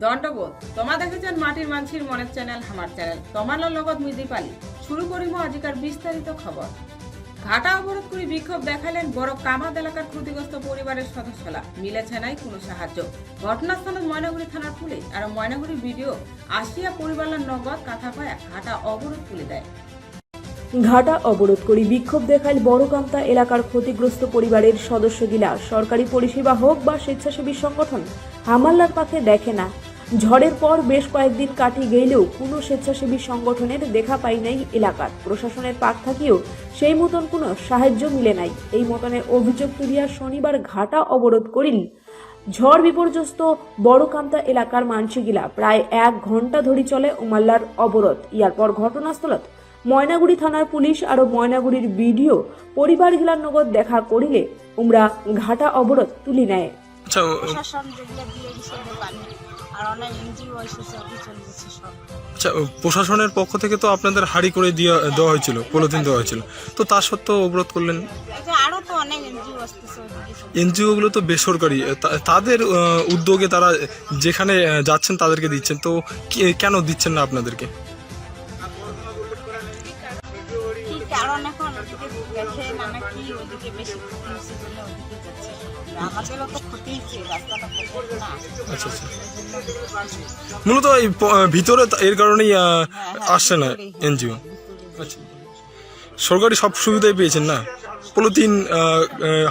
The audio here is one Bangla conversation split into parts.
দণ্ডবোধ। তোমা দেখেছেন মাটির মানসির মনের চ্যানেল, আমার চ্যানেল। তোমার লগত মুই দীপালি। শুরু করিব আজিকার বিস্তারিত খবর। ঘাটা অবরোধ করে বিক্ষোভ দেখালেন বড় কামাদ এলাকার ক্ষতিগ্রস্ত পরিবারের সদস্যরা। মিলেছে নাই কোনো সাহায্য। ঘটনাস্থলত ময়নাগুড়ি থানার পুলিশ আর ময়নাগুড়ি ভিডিও আসিয়া পরিবারের নগদ কাঁথা পায়া ঘাটা অবরোধ তুলে দেয়। ঘাটা অবরোধ করি বিক্ষোভ দেখাইল বড়কামতা এলাকার ক্ষতিগ্রস্ত পরিবারের সদস্যগিলা। সরকারি পরিষেবা হোক বা স্বেচ্ছাসেবী সংগঠন হামাল্লার পাখে দেখে না। ঝড়ের পর বেশ কয়েকদিন কাটি গেলেও কোনো স্বেচ্ছাসেবী সংগঠনের দেখা পাই নাই এলাকার। প্রশাসনের পাক থাকিও সেই মতন কোনো সাহায্য মিলে নাই। এই মতনে অভিযোগ তুলিয়া শনিবার ঘাটা অবরোধ করিল। ঝড় বিপর্যস্ত বড়কান্তা এলাকার মানসিগিলা প্রায় এক ঘণ্টা ধরে চলে উমাল্লার অবরোধ। ইয়ার পর ঘটনাস্থলত ময়নাগুড়ি থানার পুলিশ আরও ময়নাগুড়ির ভিডিও পরিবারগিলার নগদ দেখা করিলে উমরা ঘাটা অবরোধ তুলি নেয়। আচ্ছা ও- প্রশাসন যেগুলো দিয়ে দিছে ওদের আর অনেক এনজিও এসেছে চলে গেছে সব। আচ্ছা প্রশাসনের পক্ষ থেকে তো আপনাদের হাড়ি করে দেওয়া দেওয়া হয়েছিল পলিথিন দেওয়া হয়েছিল। তো তা সত্ত্বেও অবরোধ করলেন? তো অনেক এনজিও আসতেছে ওদিকে গুলো তো বেসরকারি তাদের উদ্যোগে তারা যেখানে যাচ্ছেন তাদেরকে দিচ্ছেন। তো কেন দিচ্ছেন না আপনাদেরকে? এখন ওদিকে না নাকি ওদিকে বেশি ক্ষতি হচ্ছে জন্য ওদিকে যাচ্ছে। আমাদেরও তো ক্ষতি হচ্ছে রাস্তাটা ক্ষতি না আচ্ছা আচ্ছা। মূলত এই ভিতরে এর কারণেই হ্যাঁ, হ্যাঁ, আসছে না এনজিও। আচ্ছা। সরকারি সব সুবিধাই পেয়েছেন না? পলিথিন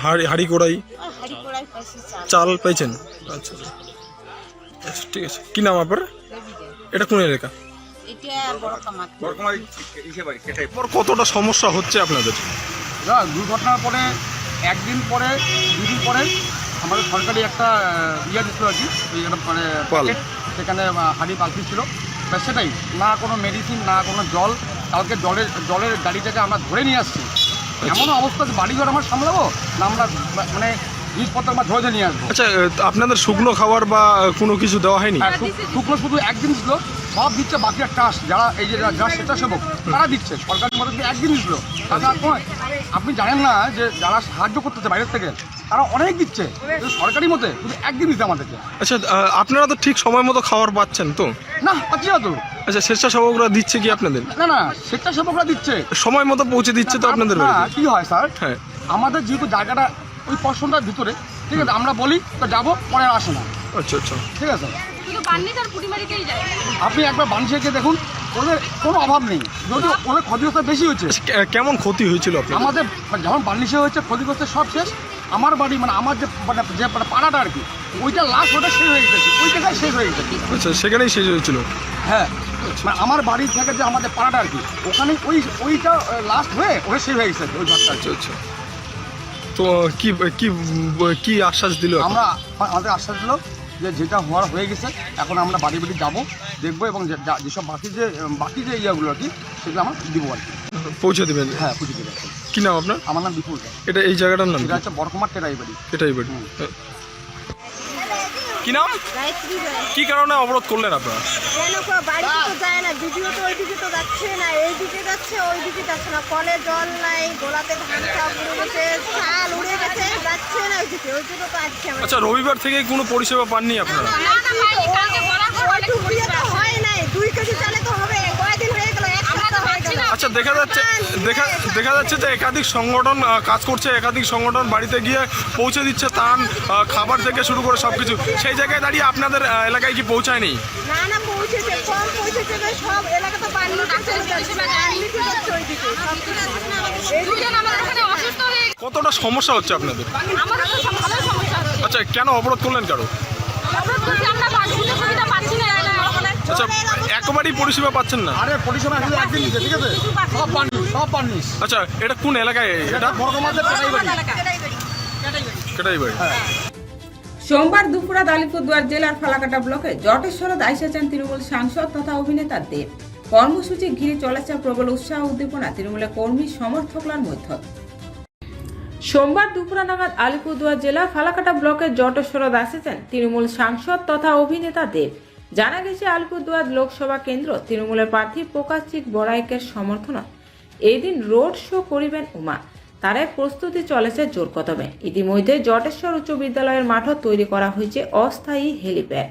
হাড়ি হাড়ি কড়াই চাল। পেয়েছেন? আচ্ছা আচ্ছা। আচ্ছা ঠিক আছে। কি নাম আপনার? এটা কোন এলাকা? এটা বড় কতটা সমস্যা হচ্ছে আপনাদের? না দুর্ঘটনার পরে একদিন পরে দুদিন পরে আমাদের সরকারি একটা ইয়ে দিচ্ছিল আর কি মানে সেখানে হাঁড়ি পালকি ছিল। সেটাই না কোনো মেডিসিন না কোনো জল কালকে জলের জলের গাড়িটাকে আমরা ধরে নিয়ে আসছি। এমন অবস্থা যে বাড়ি ঘর আমরা সামলাবো না আমরা মানে জিনিসপত্র আমরা ধরে ধরে নিয়ে আসব। আচ্ছা আপনাদের শুকনো খাবার বা কোনো কিছু দেওয়া হয়নি? শুকনো শুধু একদিন ছিল সব দিচ্ছে বাকি ট্রাস্ট যারা এই যে যারা স্বেচ্ছাসেবক তারা দিচ্ছে। সরকারের মদত দিয়ে একদিন তাছাড়া নয় আপনি জানেন না যে যারা সাহায্য করতেছে বাইরের থেকে তারা অনেক দিচ্ছে। কিন্তু সরকারি মতে শুধু একদিন দিতে আমাদেরকে। আচ্ছা আপনারা তো ঠিক সময় মতো খাবার পাচ্ছেন তো? না পাচ্ছি না তো। আচ্ছা স্বেচ্ছাসেবকরা দিচ্ছে কি আপনাদের? না না স্বেচ্ছাসেবকরা দিচ্ছে। সময় মতো পৌঁছে দিচ্ছে তো আপনাদের কি হয় স্যার? হ্যাঁ। আমাদের যেহেতু জায়গাটা ওই পশনটার ভিতরে ঠিক আছে আমরা বলি তো যাব পরে আসে না। আচ্ছা আচ্ছা। ঠিক আছে? আপনি একবার বানসিয়াকে দেখুন ওদের কোনো অভাব নেই। যদি ওদের ক্ষতিগ্রস্ত বেশি হচ্ছে আচ্ছা, কেমন ক্ষতি হয়েছিল আপনাদের? আমাদের যখন বার্নিশে হয়েছে ক্ষতিগ্রস্ত সব শেষ। আমার বাড়ি মানে আমার যে মানে যে মানে পাড়াটা আর কি ওইটা লাস্ট ওটা শেষ হয়ে গেছে। ওই জায়গায় শেষ হয়ে গেছে। আচ্ছা সেখানেই শেষ হয়েছিল? হ্যাঁ। মানে আমার বাড়ি থেকে যে আমাদের পাড়াটা আর কি ওখানে ওই ওইটা লাস্ট হয়ে ওটা শেষ হয়ে গেছে ওই ঘরটা আচ্ছা আচ্ছা। তো কি কি কি আশ্বাস দিল আমরা আমাদের আশ্বাস দিল যে যেটা হওয়ার হয়ে গেছে এখন আমরা বাড়ি বাড়ি যাব দেখব এবং যে- যা- যেসব বাকি যে বাকি যে ইয়েগুলো আর কি সেগুলো আমরা দিব আর কি। পৌঁছে দেবেন? হ্যাঁ পুজো দেবে। কি নাম আপনার? আমার নাম বিপুল রায়। এটা এই জায়গাটার নাম এটা? হচ্ছে বরকুমার টেরাই বাড়ি। এটাই বাড়ি। কি নাম? গায়ত্রী রায় কি কারণে অবরোধ করলেন আপনারা? কেন কো বাড়িতে তো যায় না ভিডিও তো ওইদিকে তো যাচ্ছে না এইদিকে যাচ্ছে ওইদিকে যাচ্ছে না। কলে জল নাই গোলাতে ধান সব উড়ে গেছে চাল উড়ে গেছে। আচ্ছা রবিবার থেকে কোনো পরিষেবা পাননি আপনারা? ওইটুকু দিয়ে তো হয় নাই দুই কেজি চালে তো হবে কয়দিন হয়ে গেল এক সপ্তাহ হয়ে গেল আচ্ছা দেখা যাচ্ছে দেখা দেখা যাচ্ছে যে একাধিক সংগঠন কাজ করছে একাধিক সংগঠন বাড়িতে গিয়ে পৌঁছে দিচ্ছে তান খাবার থেকে শুরু করে সব কিছু সেই জায়গায় দাঁড়িয়ে আপনাদের এলাকায় কি পৌঁছায়নি? না না পৌঁছেছে কম পৌঁছেছে সব এলাকা তো পানি যাচ্ছে ওইদিকে সব কতটা সমস্যা হচ্ছে আপনাদের? আচ্ছা কেন অবরোধ করলেন কারও? অবরোধ করছি আমরা বাসিতে সুবিধা পাচ্ছি না আচ্ছা একেবারেই পরিষেবা পাচ্ছেন না? আরে পরিষেবা শুধু একদিন দিচ্ছে ঠিক আছে? সব বার্নিশ সব বার্নিশ আচ্ছা এটা কোন এলাকায়? এটা? কেটাই বাড়ি সোমবার দুপুরে আলিপুরদুয়ার জেলার ফালাকাটা ব্লকে জটেশ্বরত আইসেছেন তৃণমূল সাংসদ তথা অভিনেতা দেব। কর্মসূচি ঘিরে চলেছে প্রবল উৎসাহ উদ্দীপনা তৃণমূলের কর্মী সমর্থকলার মধ্যে। সোমবার দুপুরা নাগাদ আলিপুরদুয়ার জেলা ফালাকাটা ব্লকের জটেশ্বরত আসেছেন তৃণমূল সাংসদ তথা অভিনেতা দেব। জানা গেছে, আলিপুরদুয়ার লোকসভা কেন্দ্র তৃণমূলের প্রার্থী প্রকাশজিৎ বড়াইকের সমর্থনত এই দিন রোড শো করিবেন উমা। তারাই প্রস্তুতি চলেছে জোর কদমে। ইতিমধ্যে জটেশ্বর উচ্চ বিদ্যালয়ের মাঠও তৈরি করা হয়েছে অস্থায়ী হেলিপ্যাড।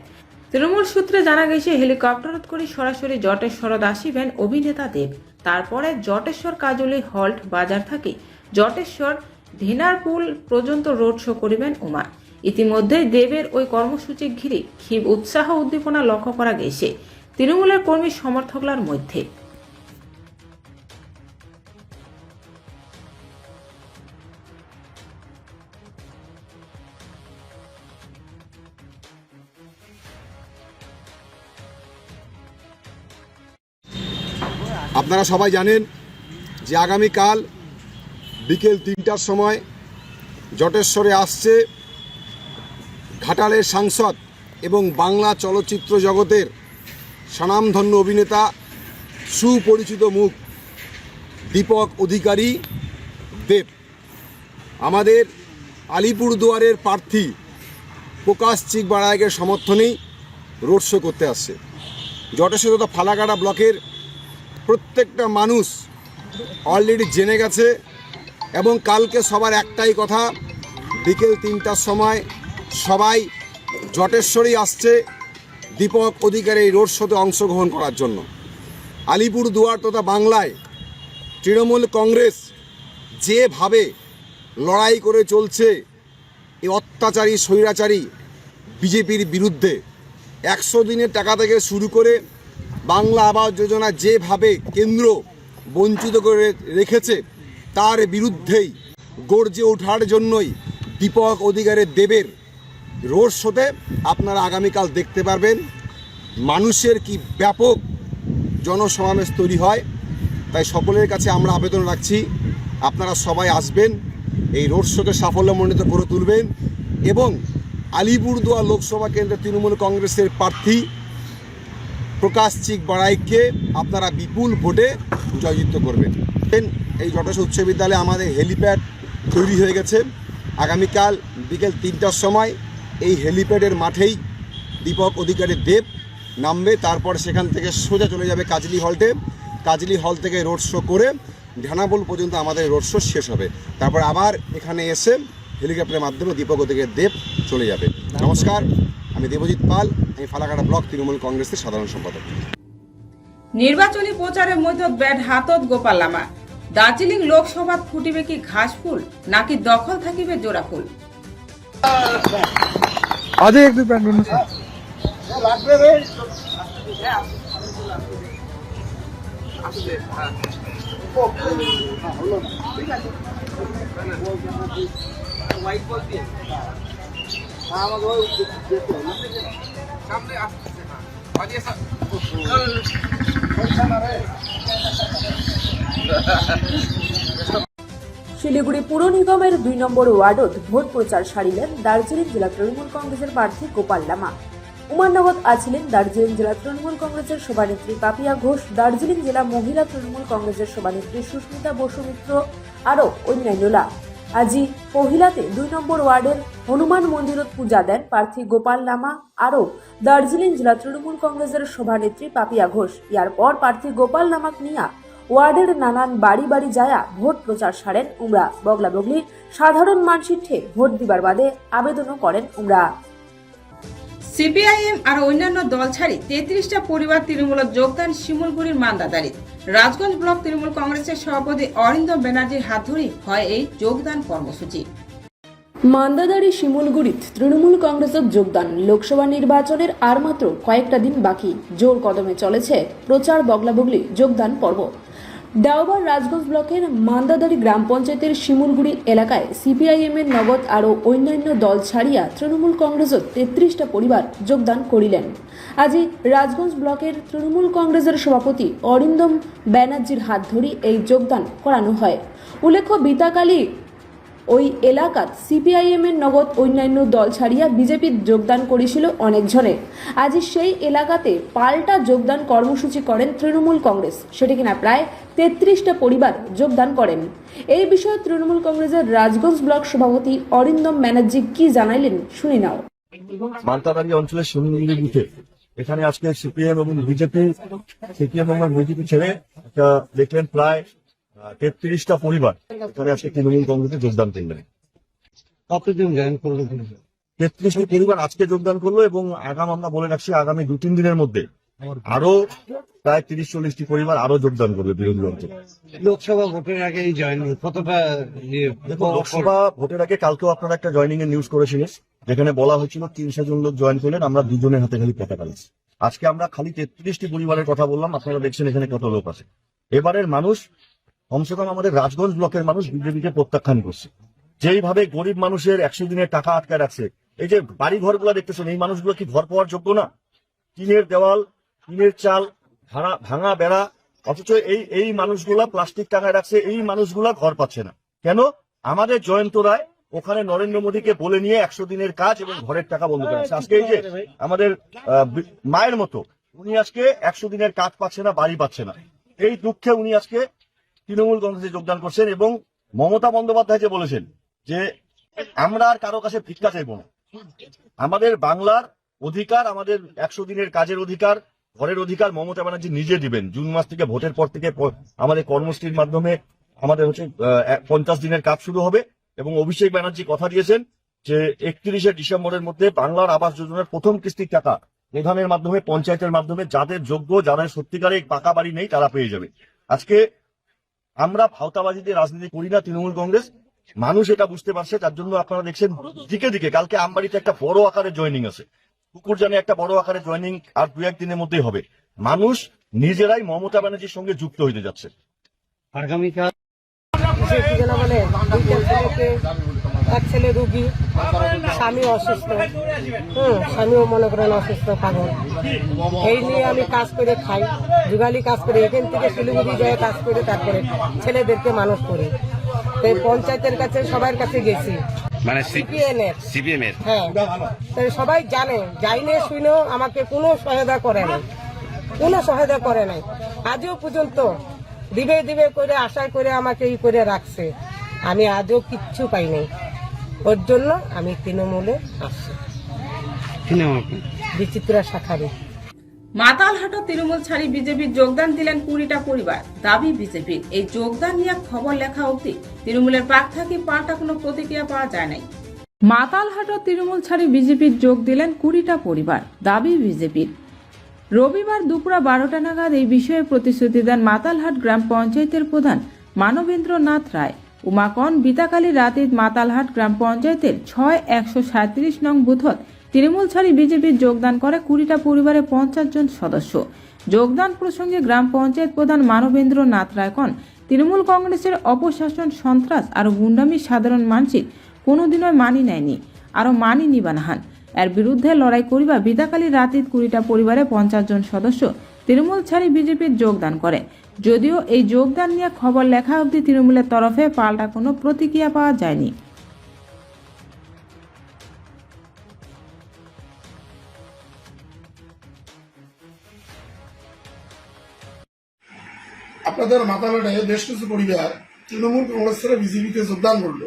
তৃণমূল সূত্রে জানা গেছে হেলিকপ্টারত করে সরাসরি জটেশ্বরত আসিবেন অভিনেতা দেব। তারপরে জটেশ্বর কাজলি হল্ট বাজার থেকে। জটেশ্বর ধিনারপুল পর্যন্ত রোড শো করিবেন উমা ইতিমধ্যে দেবের ওই কর্মসূচি ঘিরে ক্ষীব উৎসাহ উদ্দীপনা লক্ষ্য করা গেছে তৃণমূলের কর্মী সমর্থকলার মধ্যে। আপনারা সবাই জানেন যে আগামীকাল বিকেল তিনটার সময় জটেশ্বরে আসছে ঘাটালের সাংসদ এবং বাংলা চলচ্চিত্র জগতের স্বনামধন্য অভিনেতা, সুপরিচিত মুখ দীপক অধিকারী দেব। আমাদের আলিপুরদুয়ারের প্রার্থী প্রকাশ চিকবাড়ায়কের সমর্থনেই রোড শো করতে আসছে। জটেশ্বর তথা ফালাকাটা ব্লকের প্রত্যেকটা মানুষ অলরেডি জেনে গেছে এবং কালকে সবার একটাই কথা, বিকেল তিনটার সময় সবাই জটেশ্বরেই আসছে দীপক অধিকারী এই রোড শোতে অংশগ্রহণ করার জন্য। আলিপুর দুয়ার তথা বাংলায় তৃণমূল কংগ্রেস যেভাবে লড়াই করে চলছে এই অত্যাচারী, স্বৈরাচারী বিজেপির বিরুদ্ধে একশো দিনের টাকা থেকে শুরু করে বাংলা আবাস যোজনা যেভাবে কেন্দ্র বঞ্চিত করে রেখেছে তার বিরুদ্ধেই গর্জে ওঠার জন্যই দীপক অধিকারের দেবের রোড শোতে আপনারা আগামীকাল দেখতে পারবেন মানুষের কি ব্যাপক জনসমাবেশ তৈরি হয়। তাই সকলের কাছে আমরা আবেদন রাখছি, আপনারা সবাই আসবেন, এই রোড শোকে সাফল্যমণ্ডিত করে তুলবেন এবং আলিপুরদুয়ার লোকসভা কেন্দ্রে তৃণমূল কংগ্রেসের প্রার্থী প্রকাশ চিক বড়াইকে আপনারা বিপুল ভোটে জয়যুক্ত করবেন। এই যটেশ উচ্চ বিদ্যালয়ে আমাদের হেলিপ্যাড তৈরি হয়ে গেছে। আগামীকাল বিকেল তিনটার সময় এই হেলিপ্যাডের মাঠেই দীপক অধিকারী দেব নামবে, তারপর সেখান থেকে সোজা চলে যাবে কাজলি হলটে কাজলি হল থেকে রোড শো করে ঢানাবোল পর্যন্ত আমাদের রোড শো শেষ হবে। তারপর আবার এখানে এসে হেলিকপ্টারের মাধ্যমে দীপক অধিকারী দেব চলে যাবে। নমস্কার, আমি দেবজিৎ পাল আমি ফালাকাটা ব্লক তৃণমূল কংগ্রেসের সাধারণ সম্পাদক। নির্বাচনী প্রচারের মধ্যে ব্যাট হাতত গোপাল লামা। দার্জিলিং লোকসভাত ফুটিবে কি ঘাস ফুল নাকি দখল থাকিবে জোড়া ফুল? আজই একটু প্যান্ট শিলিগুড়ি পুর নিগমের দুই নম্বর ওয়ার্ডত ভোট প্রচার সারিলেন দার্জিলিং জেলা তৃণমূল কংগ্রেসের প্রার্থী গোপাল লামা। উমাননগর আছিলেন দার্জিলিং জেলা তৃণমূল কংগ্রেসের সভানেত্রী পাপিয়া ঘোষ, দার্জিলিং জেলা মহিলা তৃণমূল কংগ্রেসের সভানেত্রী সুস্মিতা বসু মিত্র আরও অন্যান্যরা আজি পহিলাতে দুই নম্বর ওয়ার্ডের হনুমান মন্দিরত পূজা দেন প্রার্থী গোপাল লামা আরও দার্জিলিং জেলা তৃণমূল কংগ্রেসের সভানেত্রী পাপিয়া ঘোষ। ইয়ার পর প্রার্থী গোপাল লামাক নিয়া ওয়ার্ডের নানান বাড়ি বাড়ি যায়া ভোট প্রচার সারেন উমরা। বগলা বগলি সাধারণ মানসিঠে ভোট দিবার বাদে আবেদনও করেন উমরা। সিপিআইএম আর অন্যান্য দল ছাড়ি তেত্রিশটা পরিবার তৃণমূলত যোগদান শিমুলগুড়ির মান্দাদারিত। রাজগঞ্জ ব্লক তৃণমূল কংগ্রেসের সভাপতি অরিন্দম ব্যানার্জির হাত ধরেই হয় এই যোগদান কর্মসূচি। মান্দাদারি শিমুলগুড়িত তৃণমূল কংগ্রেসের যোগদান লোকসভা নির্বাচনের আর মাত্র কয়েকটা দিন বাকি। জোর কদমে চলেছে প্রচার বগলাবগলি যোগদান পর্ব। দেওবার রাজগঞ্জ ব্লকের মান্দাদারি গ্রাম পঞ্চায়েতের শিমুলগুড়ি এলাকায় সিপিআইএম এর নগদ আরও অন্যান্য দল ছাড়িয়া তৃণমূল কংগ্রেসের তেত্রিশটা পরিবার যোগদান করিলেন। আজি রাজগঞ্জ ব্লকের তৃণমূল কংগ্রেসের সভাপতি অরিন্দম ব্যানার্জির হাত ধরি এই যোগদান করানো হয়। উল্লেখ্য, বিতাকালী ওই এলাকাত সিপিআইএম এর নগদ অন্যান্য দল ছাড়িয়া বিজেপির যোগদান করেছিল অনেকজনে। আজ সেই এলাকাতে পাল্টা যোগদান কর্মসূচি করেন তৃণমূল কংগ্রেস। সেটি কিনা প্রায় তেত্রিশটা পরিবার যোগদান করেন। এই বিষয়ে তৃণমূল কংগ্রেসের রাজগঞ্জ ব্লক সভাপতি অরিন্দম ব্যানার্জি কি জানাইলেন শুনি নাও। অঞ্চলের বুথে। এখানে আজকে সিপিএম এবং বিজেপি সিপিএম এবং বিজেপি ছেড়ে একটা দেখলেন প্রায় তেত্রিশটা পরিবার। এখানে আজকে তৃণমূল কংগ্রেসে যোগদান করলেন। কতদিন জয়েন করলেন তেত্রিশটি পরিবার আজকে যোগদান করল এবং আগাম আমরা বলে রাখছি আগামী দু তিন দিনের মধ্যে আরও প্রায় তিরিশ চল্লিশটি পরিবার আরও যোগদান করবে বিরোধী দলকে লোকসভা ভোটের জয়েন কতটা ইয়ে, দেখুন লোকসভা ভোটের আগে কালকেও আপনারা একটা জয়নিং এর নিউজ করেছিলেন যেখানে বলা হয়েছিল তিনশো জন লোক জয়েন করলেন আমরা দুজনের হাতে খালি পতাকা দিচ্ছি আজকে আমরা খালি তেত্রিশটি পরিবারের কথা বললাম আপনারা দেখছেন এখানে কত লোক আছে। এবারের মানুষ কমসে কম আমাদের রাজগঞ্জ ব্লকের মানুষ বিজেপিকে প্রত্যাখ্যান করছে। যেইভাবে গরিব মানুষের একশো দিনের টাকা আটকায় রাখছে, এই যে বাড়ি ঘরগুলো দেখতেছেন, এই মানুষগুলো কি ঘর পাওয়ার যোগ্য না? টিনের দেওয়াল, টিনের চাল ভাঙা ভাঙা বেড়া, অথচ এই এই মানুষগুলা প্লাস্টিক টাকায় রাখছে, এই মানুষগুলা ঘর পাচ্ছে না। কেন? আমাদের জয়ন্ত রায় ওখানে নরেন্দ্র মোদীকে বলে নিয়ে একশো দিনের কাজ এবং ঘরের টাকা বন্ধ করেছে আজকে এই যে আমাদের মায়ের মতো, উনি আজকে একশো দিনের কাজ পাচ্ছে না, বাড়ি পাচ্ছে না। এই দুঃখে উনি আজকে তৃণমূল কংগ্রেসে যোগদান করছেন এবং মমতা বন্দ্যোপাধ্যায় যে বলেছেন যে, আমরা আর কারও কাছে ভিক্ষা চাইব না। আমাদের বাংলার অধিকার, আমাদের একশো দিনের কাজের অধিকার, ঘরের অধিকার মমতা ব্যানার্জি নিজে দিবেন। জুন মাস থেকে ভোটের পর থেকে আমাদের কর্মসূচির মাধ্যমে আমাদের হচ্ছে পঞ্চাশ দিনের কাজ শুরু হবে এবং অভিষেক ব্যানার্জি কথা দিয়েছেন যে, একত্রিশে ডিসেম্বরের মধ্যে বাংলার আবাস যোজনার প্রথম কিস্তির টাকা প্রধানের মাধ্যমে, পঞ্চায়েতের মাধ্যমে যাদের যোগ্য, যাদের সত্যিকারে পাকা বাড়ি নেই, তারা পেয়ে যাবে। আজকে আমরা ভাওতাবাজিদের রাজনীতি করি না, তৃণমূল কংগ্রেস। মানুষ এটা বুঝতে পারছে, তার জন্য আপনারা দেখছেন দিকে দিকে। কালকে আমবাড়িতে একটা বড় আকারে জয়নিং আছে। কুকুর কুকুরজানে একটা বড় আকারে জয়নিং আর দু একদিনের মধ্যেই হবে। মানুষ নিজেরাই মমতা ব্যানার্জির সঙ্গে যুক্ত হইতে যাচ্ছে। আগামীকাল এক ছেলে রুগী স্বামী অসুস্থ। হুম স্বামীও মনে করেন অসুস্থ পাগল। এই নিয়ে আমি কাজ করে খাই যুগালি কাজ করে এখান থেকে শিলিগুড়ি যায় কাজ করে তারপরে ছেলেদেরকে মানুষ করি। তো এই পঞ্চায়েতের কাছে সবার কাছে গেছি। মানে হ্যাঁ। তো সবাই জানে যাইনে শুনেও আমাকে কোনো সহায়তা করে নাই। কোনো সহায়তা করে নাই। আজও পর্যন্ত দিবে দিবে করে আশা করে আমাকে ই করে রাখছে। আমি আজও কিচ্ছু পাই নাই। ওর জন্য আমি তৃণমূলে আসছি বিচিত্রা শাখারি মাতালহাটা তৃণমূল ছাড়ি বিজেপির যোগদান দিলেন কুড়িটা পরিবার। দাবি বিজেপির এই যোগদান নিয়ে খবর লেখা অবধি তৃণমূলের পাক থাকি পাল্টা কোনো প্রতিক্রিয়া পাওয়া যায় নাই। মাতালহাটা তৃণমূল ছাড়ি বিজেপির যোগ দিলেন কুড়িটা পরিবার দাবি বিজেপির। রবিবার দুপুরা বারোটা নাগাদ এই বিষয়ে প্রতিশ্রুতি দেন মাতালহাট গ্রাম পঞ্চায়েতের প্রধান মানবেন্দ্র নাথ রায়। উমাকন বিতাকালী রাতিত মাতালহাট গ্রাম পঞ্চায়েতের ছয় একশো সাঁত্রিশ নং বুথত তৃণমূল ছাড়ি বিজেপির যোগদান করে কুড়িটা পরিবারের পঞ্চাশ জন সদস্য। যোগদান প্রসঙ্গে গ্রাম পঞ্চায়েত প্রধান মানবেন্দ্র নাথ রায় কন তৃণমূল কংগ্রেসের অপশাসন সন্ত্রাস আর গুন্ডামি সাধারণ মানসিক কোনোদিনও মানি নেয়নি, আরও মানি নিবানাহান এর বিরুদ্ধে লড়াই করিবা বিদাকালী রাতিত কুড়িটা পরিবারে পঞ্চাশ জন সদস্য তৃণমূল ছাড়ি বিজেপির যোগদান করে। যদিও এই যোগদান নিয়ে খবর লেখা অবধি তৃণমূলের তরফে পাল্টা কোনো প্রতিক্রিয়া পাওয়া যায়নি। আপনাদের মাথাবেড়ে বেশ কিছু পরিবার তৃণমূল কংগ্রেস ছেড়ে বিজেপিতে যোগদান করল।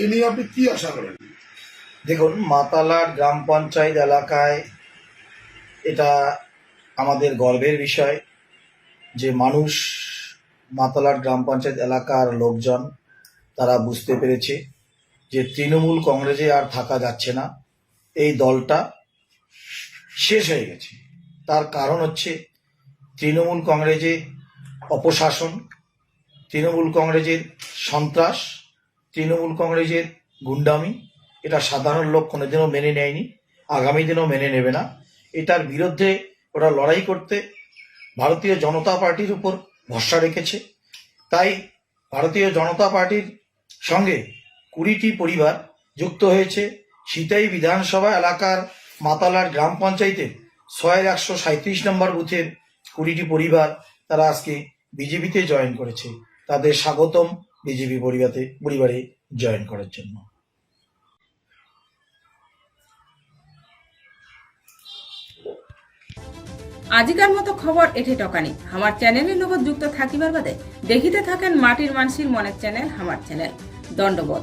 এ নিয়ে আপনি কি আশা করেন? দেখুন মাতালার গ্রাম পঞ্চায়েত এলাকায় এটা আমাদের গর্বের বিষয় যে মানুষ মাতালার গ্রাম পঞ্চায়েত এলাকার লোকজন, তারা বুঝতে পেরেছে যে তৃণমূল কংগ্রেসে আর থাকা যাচ্ছে না। এই দলটা শেষ হয়ে গেছে। তার কারণ হচ্ছে তৃণমূল কংগ্রেসে অপশাসন, তৃণমূল কংগ্রেসের সন্ত্রাস, তৃণমূল কংগ্রেসের গুন্ডামি, এটা সাধারণ লোক কোনোদিনও মেনে নেয়নি, আগামী দিনেও মেনে নেবে না। এটার বিরুদ্ধে ওরা লড়াই করতে ভারতীয় জনতা পার্টির উপর ভরসা রেখেছে। তাই ভারতীয় জনতা পার্টির সঙ্গে কুড়িটি পরিবার যুক্ত হয়েছে। সিতাই বিধানসভা এলাকার মাতালার গ্রাম পঞ্চায়েতের ছয় একশো সাঁত্রিশ নম্বর বুথের কুড়িটি পরিবার তারা আজকে বিজেপিতে জয়েন করেছে। তাদের স্বাগতম বিজেপি পরিবারে পরিবারে জয়েন করার জন্য। আজিকার মতো খবর এটি টকানি। আমার চ্যানেলের লগত যুক্ত থাকিবার বাদে দেখিতে থাকেন মাটির মানসির মনের চ্যানেল, আমার চ্যানেল দণ্ডবোধ।